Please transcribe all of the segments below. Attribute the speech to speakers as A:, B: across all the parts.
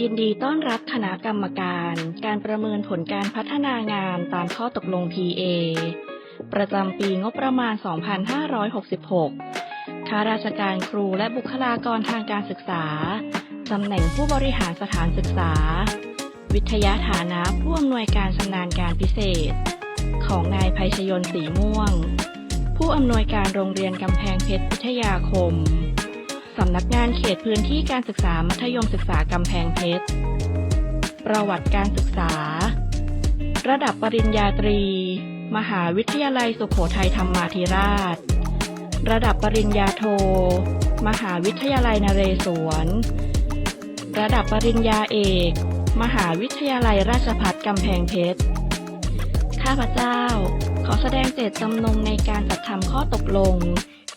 A: ยินดีต้อนรับคณะกรรมการ การประเมินผลการพัฒนางานตามข้อตกลง PA ประจำปีงบประมาณ 2566 ข้าราชการครูและบุคลากรทางการศึกษา ตำแหน่งผู้บริหารสถานศึกษา วิทยาฐานะผู้อำนวยการชำนาญการพิเศษ ของนายภัยชยนต์สีม่วง ผู้อำนวยการโรงเรียนกำแพงเพชรพิทยาคม สำนักงานเขตพื้นที่การศึกษามัธยมศึกษากำแพงเพชร ประวัติการศึกษา ระดับปริญญาตรี มหาวิทยาลัยสุโขทัยธรรมาธิราช ระดับปริญญาโท มหาวิทยาลัยนเรศวร ระดับปริญญาเอก มหาวิทยาลัยราชภัฏกำแพงเพชร ข้าพเจ้า ขอแสดงเจตจำนงในการจัดทำข้อตกลง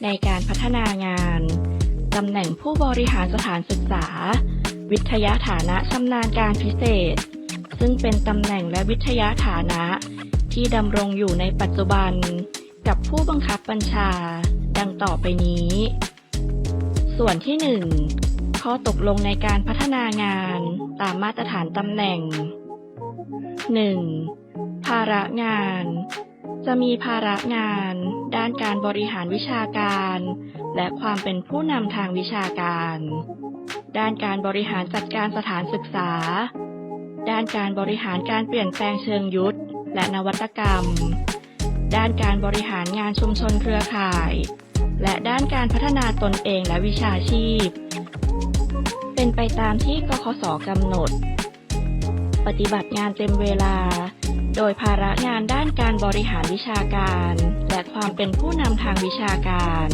A: ในการพัฒนางาน ตำแหน่งผู้บริหารสถานศึกษา วิทยาฐานะชำนาญการพิเศษ ซึ่งเป็นตำแหน่งและวิทยาฐานะที่ดำรงอยู่ในปัจจุบัน กับผู้บังคับบัญชา ดังต่อไปนี้ ส่วนที่ 1 ข้อตกลงในการพัฒนางานตามมาตรฐานตำแหน่ง 1. ภาระงาน จะมีภาระงาน ด้านการบริหารวิชาการ และความเป็นผู้นำทางวิชาการ ด้านการบริหารจัดการสถานศึกษา ด้านการบริหารการเปลี่ยนแปลงเชิงยุทธและนวัตกรรม ด้านการบริหารงานชุมชนเครือข่าย และด้านการพัฒนาตนเองและวิชาชีพ เป็นไปตามที่กคสกำหนด ปฏิบัติงานเต็มเวลา โดยภาระงานด้านการบริหารวิชาการ และความเป็นผู้นำทางวิชาการ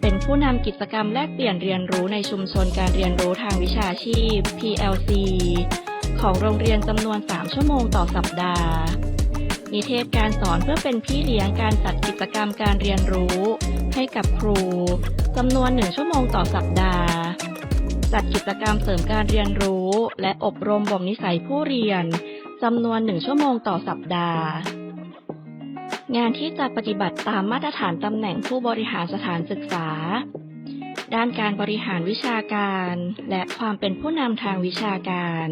A: เป็นผู้นำกิจกรรมแลกเปลี่ยนเรียนรู้ในชุมชนการเรียนรู้ทางวิชาชีพ PLC ของโรงเรียนจำนวน 3 ชั่วโมงต่อสัปดาห์ นิเทศการสอนเพื่อเป็นพี่เลี้ยงการจัดกิจกรรมการเรียนรู้ ให้กับครูจำนวน 1 ชั่วโมงต่อสัปดาห์ จัดกิจกรรมเสริมการเรียนรู้ และอบรมบ่มนิสัยผู้เรียน จำนวน1ชั่วโมงต่อสัปดาห์ งานที่จะปฏิบัติตามมาตรฐานตำแหน่งผู้บริหารสถานศึกษา ด้านการบริหารวิชาการ และความเป็นผู้นำทางวิชาการ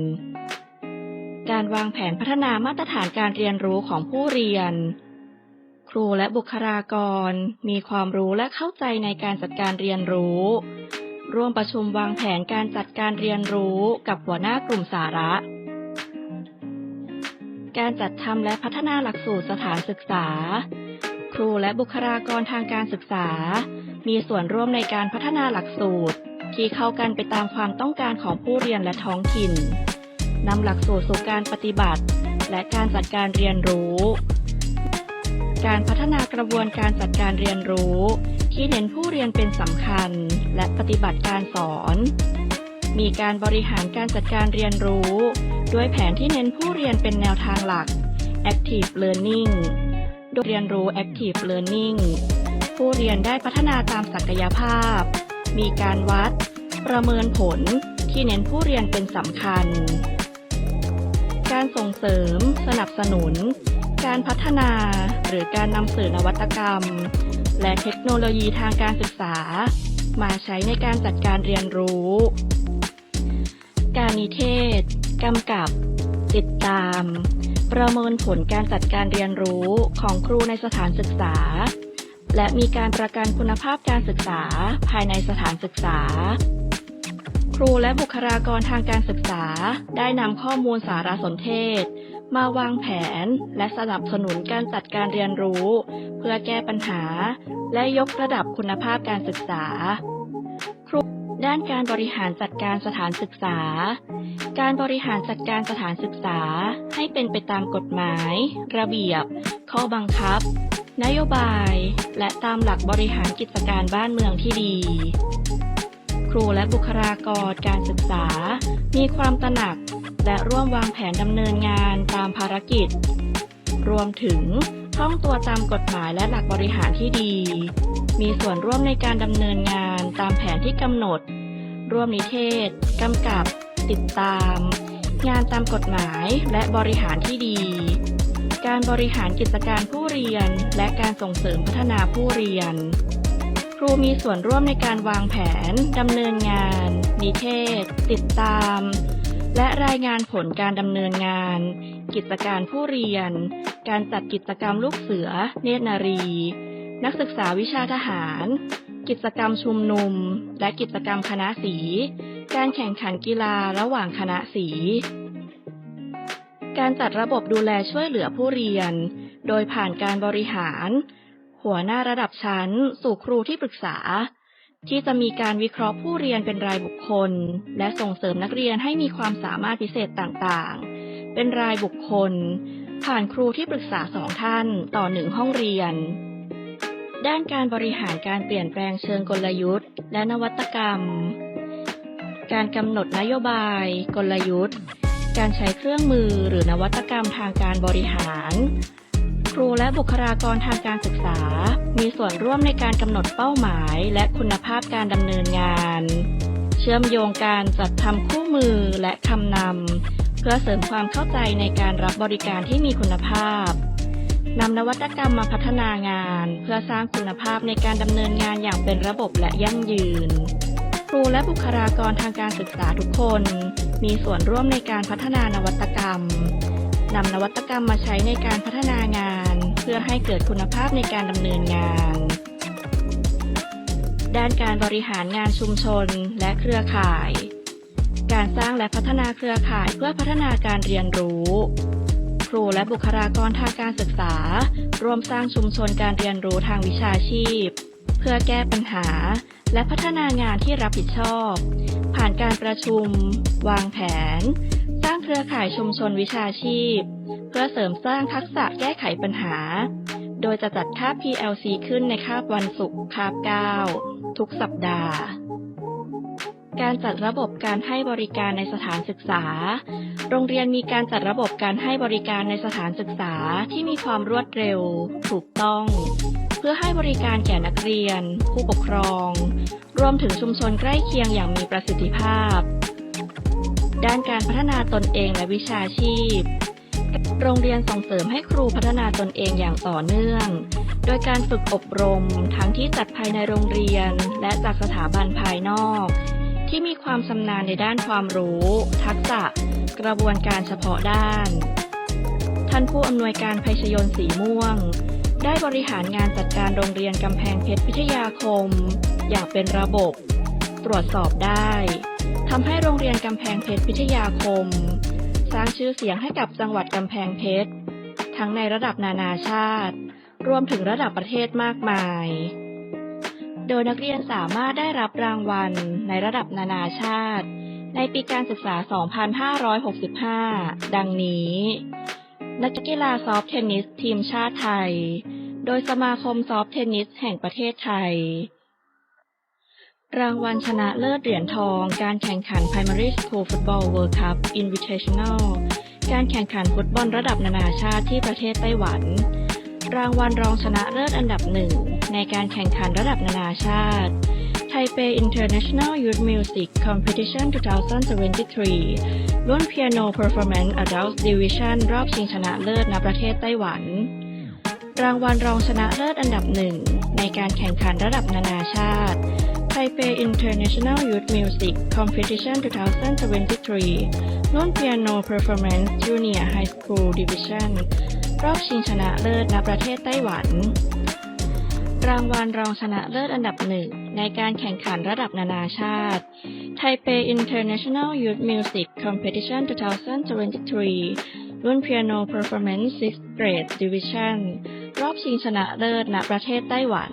A: การวางแผนพัฒนามาตรฐานการเรียนรู้ของผู้เรียน ครูและบุคลากร มีความรู้และเข้าใจในการจัดการเรียนรู้ร่วมประชุมวางแผนการจัดการเรียนรู้กับหัวหน้ากลุ่มสาระ การจัดทำและพัฒนาหลักสูตรสถานศึกษา ครูและบุคลากรทางการศึกษา มีส่วนร่วมในการพัฒนาหลักสูตร ที่เข้ากันไปตามความต้องการของผู้เรียนและท้องถิ่นนำหลักสูตรสู่การปฏิบัติ และการจัดการเรียนรู้ การพัฒนากระบวนการจัดการเรียนรู้ ที่เน้นผู้เรียนเป็นสำคัญ และปฏิบัติการสอน มีการบริหารการจัดการเรียนรู้ ด้วยแผนที่เน้นผู้เรียนเป็นแนวทางหลัก Active Learning โดยเรียนรู้ Active Learning ผู้เรียนได้พัฒนาตามศักยภาพ มีการวัด ประเมินผลที่เน้นผู้เรียนเป็นสำคัญ การส่งเสริม สนับสนุน การพัฒนาหรือการนำสื่อนวัตกรรม และเทคโนโลยีทางการศึกษา มาใช้ในการจัดการเรียนรู้ การนิเทศ กำกับ ติดตาม ประเมินผลการจัดการเรียนรู้ของครูในสถานศึกษา และมีการประกันคุณภาพการศึกษาภายในสถานศึกษา ครูและบุคลากรทางการศึกษาได้นำข้อมูลสารสนเทศ มาวางแผนและสนับสนุนการจัดการเรียนรู้ เพื่อแก้ปัญหา และยกระดับคุณภาพการศึกษา ด้านการบริหารจัดการสถานศึกษา การบริหารจัดการสถานศึกษาให้เป็นไปตามกฎหมาย ระเบียบ ข้อบังคับ นโยบาย และตามหลักบริหารกิจการบ้านเมืองที่ดี ครูและบุคลากรการศึกษา มีความตระหนัก และร่วมวางแผนดำเนินงานตามภารกิจ รวมถึงท่องตัวตามกฎหมายและหลักบริหารที่ดี มีส่วนร่วมในการดำเนินงาน ตามแผนที่กำหนด ร่วมนิเทศ กำกับ ติดตาม งานตามกฎหมายและบริหารที่ดี การบริหารกิจการผู้เรียน และการส่งเสริมพัฒนาผู้เรียน ครูมีส่วนร่วมในการวางแผนดำเนินงาน นิเทศ ติดตาม และรายงานผลการดำเนินงาน กิจการผู้เรียน การจัดกิจกรรมลูกเสือ เนตรนารี นักศึกษาวิชาทหาร กิจกรรมชุมนุม และกิจกรรมคณะสี การแข่งขันกีฬาระหว่างคณะสี การจัดระบบดูแลช่วยเหลือผู้เรียน โดยผ่านการบริหาร หัวหน้าระดับชั้น สู่ครูที่ปรึกษา ที่จะมีการวิเคราะห์ผู้เรียนเป็นรายบุคคล และส่งเสริมนักเรียนให้มีความสามารถพิเศษต่างๆ เป็นรายบุคคล ผ่านครูที่ปรึกษาสองท่าน ต่อหนึ่งห้องเรียน ด้านการบริหารการเปลี่ยนแปลงเชิงกลยุทธ์ และนวัตกรรม การกำหนดนโยบาย กลยุทธ์ การใช้เครื่องมือหรือนวัตกรรมทางการบริหาร ครูและบุคลากรทางการศึกษา มีส่วนร่วมในการกำหนดเป้าหมาย และคุณภาพการดำเนินงาน เชื่อมโยงการจัดทำคู่มือและคำนำเพื่อเสริมความเข้าใจในการรับบริการที่มีคุณภาพ นำนวัตกรรมมาพัฒนางาน เพื่อสร้างคุณภาพในการดำเนินงานอย่างเป็นระบบและยั่งยืน ครูและบุคลากรทางการศึกษาทุกคน มีส่วนร่วมในการพัฒนานวัตกรรมนำนวัตกรรมมาใช้ในการพัฒนางาน เพื่อให้เกิดคุณภาพในการดำเนินงาน ด้านการบริหารงานชุมชนและเครือข่าย การสร้างและพัฒนาเครือข่ายเพื่อพัฒนาการเรียนรู้ รูและบุคลากรทางการศึกษา ร่วมสร้างชุมชนการเรียนรู้ทางวิชาชีพ เพื่อแก้ปัญหา และพัฒนางานที่รับผิดชอบ ผ่านการประชุม วางแผน สร้างเครือข่ายชุมชนวิชาชีพ เพื่อเสริมสร้างทักษะแก้ไขปัญหา โดยจะจัดคาบ PLC ขึ้นในคาบวันศุกร์คาบ 9 ทุกสัปดาห์ การจัดระบบการให้บริการในสถานศึกษา โรงเรียนมีการจัดระบบการให้บริการในสถานศึกษาที่มีความรวดเร็ว ถูกต้อง เพื่อให้บริการแก่นักเรียน ผู้ปกครอง รวมถึงชุมชนใกล้เคียงอย่างมีประสิทธิภาพ ด้านการพัฒนาตนเองและวิชาชีพ โรงเรียนส่งเสริมให้ครูพัฒนาตนเองอย่างต่อเนื่องโดยการฝึกอบรมทั้งที่จัดภายในโรงเรียน และจากสถาบันภายนอก ที่มีความชำนาญในด้านความรู้ ทักษะ กระบวนการเฉพาะด้าน ท่านผู้อำนวยการภัยชยนสีม่วง ได้บริหารงานจัดการโรงเรียนกำแพงเพชรพิทยาคม อย่างเป็นระบบ ตรวจสอบได้ทำให้โรงเรียนกำแพงเพชรพิทยาคม สร้างชื่อเสียงให้กับจังหวัดกำแพงเพชรทั้งในระดับนานาชาติ รวมถึงระดับประเทศมากมาย โดยนักเรียนสามารถได้รับรางวัลในระดับนานาชาติ ในปีการศึกษา 2565 ดังนี้ นักกีฬาซอฟต์เทนนิสทีมชาติไทย โดยสมาคมซอฟต์เทนนิสแห่งประเทศไทย รางวัลชนะเลิศเหรียญทองการแข่งขัน Primary School Football World Cup Invitational การแข่งขันฟุตบอลระดับนานาชาติที่ประเทศไต้หวัน รางวัลรองชนะเลิศอันดับหนึ่ง ในการแข่งขันระดับนานาชาติ Taipei International Youth Music Competition 2023 รุ่น Piano Performance Adult Division รอบชิงชนะเลิศณประเทศไต้หวัน รางวัลรองชนะเลิศอันดับหนึ่งในการแข่งขันระดับนานาชาติ Taipei International Youth Music Competition 2023 รุ่น Piano Performance Junior High School Division รอบชิงชนะเลิศณประเทศไต้หวัน รางวัลรองชนะเลิศอันดับหนึ่งในการแข่งขันระดับนานาชาติ Taipei International Youth Music Competition 2023 รุ่น Piano Performance 6th Grade Division รอบชิงชนะเลิศณประเทศไต้หวัน